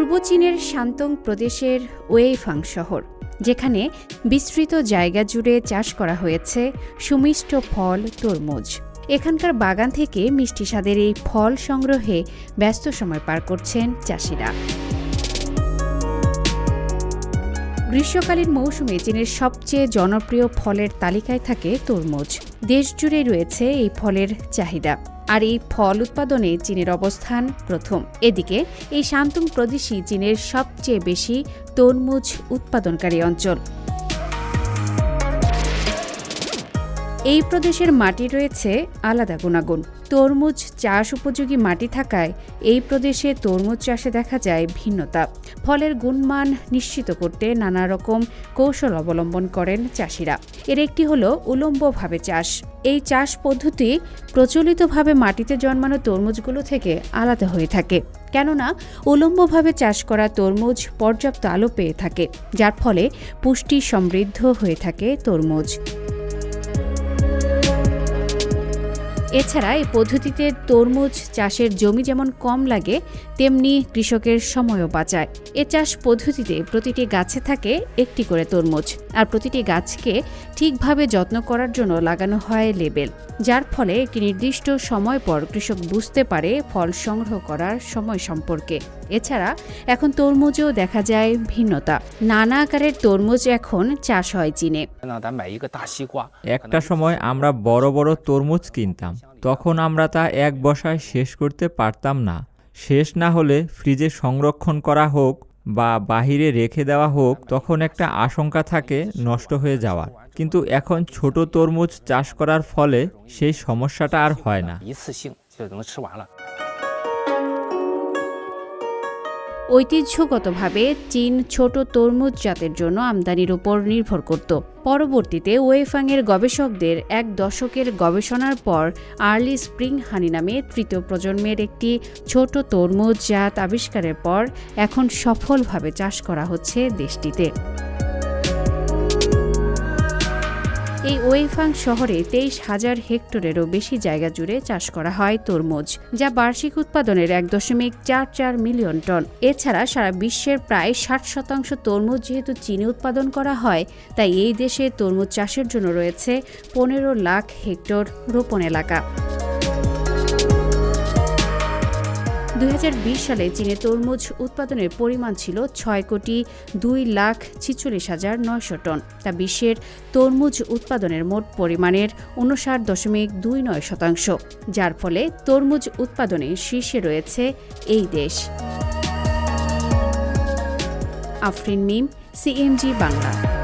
পূর্ব চীনের শান্তং প্রদেশের ওয়েইফাং শহর, যেখানে বিস্তৃত জায়গা জুড়ে চাষ করা হয়েছে সুমিষ্ট ফল, তরমুজ। এখানকার বাগান থেকে মিষ্টি স্বাদের এই ফল সংগ্রহে ব্যস্ত সময় পার করছেন চাষিরা। গ্রীষ্মকালীন মৌসুমে চীনের সবচেয়ে জনপ্রিয় ফলের তালিকায় থাকে তরমুজ। দেশজুড়ে রয়েছে এই ফলের চাহিদা। আর এই ফল উৎপাদনে চীনের অবস্থান প্রথম। এদিকে, এই শান্তুং প্রদেশই চীনের সবচেয়ে বেশি তরমুজ উৎপাদনকারী অঞ্চল। এই প্রদেশের মাটি রয়েছে আলাদা গুণাগুণ। তরমুজ চাষ উপযোগী মাটি থাকায় এই প্রদেশে তরমুজ চাষে দেখা যায় ভিন্নতা। ফলের গুণমান নিশ্চিত করতে নানা রকম কৌশল অবলম্বন করেন চাষিরা। এর একটি হল উলম্বভাবে চাষ। এই চাষ পদ্ধতি প্রচলিতভাবে মাটিতে জন্মানো তরমুজগুলো থেকে আলাদা হয়ে থাকে। কেননা, উলম্বভাবে চাষ করা তরমুজ পর্যাপ্ত আলো পেয়ে থাকে, যার ফলে পুষ্টি সমৃদ্ধ হয়ে থাকে তরমুজ। এছাড়া এই পদ্ধতিতে তরমুজ চাষের জমি যেমন কম লাগে, তেমনি কৃষকের সময়ও বাঁচায়। এ চাষ পদ্ধতিতে প্রতিটি গাছে থাকে একটি করে তরমুজ, আর প্রতিটি গাছকে ঠিকভাবে যত্ন করার জন্য লাগানো হয় লেবেল, যার ফলে একটি নির্দিষ্ট সময় পর কৃষক বুঝতে পারে ফল সংগ্রহ করার সময় সম্পর্কে। এছাড়া এখন তরমুজেও দেখা যায় ভিন্নতা। নানা আকারের তরমুজ এখন চাষ হয় চীনে। একটা সময় আমরা বড় বড় তরমুজ কিনতাম। তখন আমরা তা এক বসায় শেষ করতে পারতাম না। শেষ না হলে ফ্রিজে সংরক্ষণ করা হোক বা বাহিরে রেখে দেওয়া হোক, তখন একটা আশঙ্কা থাকে নষ্ট হয়ে যাওয়ার। কিন্তু এখন ছোট তরমুজ চাষ করার ফলে সেই সমস্যাটা আর হয় না। ঐতিহ্যগতভাবে চীন ছোট তরমুজ জাতের জন্য আমদানির উপর নির্ভর করত। পরবর্তীতে ওয়েফাংয়ের গবেষকদের এক দশকের গবেষণার পর আর্লি স্প্রিং হানি নামে তৃতীয় প্রজন্মের একটি ছোট তরমুজ জাত আবিষ্কারের পর এখন সফলভাবে চাষ করা হচ্ছে দেশটিতে। এই ওয়েফাং শহরে তেইশ হাজার হেক্টরেরও বেশি জায়গা জুড়ে চাষ করা হয় তরমুজ, যা বার্ষিক উৎপাদনের এক দশমিক চার চার মিলিয়ন টন। এছাড়া সারা বিশ্বের প্রায় ষাট শতাংশ তরমুজ যেহেতু চীনে উৎপাদন করা হয়, তাই এই দেশে তরমুজ চাষের জন্য রয়েছে পনেরো লাখ হেক্টর রোপণ এলাকা। দুই হাজার বিশ সালে চীনে তরমুজ উৎপাদনের পরিমাণ ছিল ছয় কোটি দুই লাখ ছিচল্লিশ হাজার নয়শো টন। তা বিশ্বের তরমুজ উৎপাদনের মোট পরিমাণের উনষাট দশমিক দুই নয় শতাংশ। যার ফলে তরমুজ উৎপাদনে শীর্ষে রয়েছে এই দেশ। আফরিন মিম, সিএমজি বাংলা।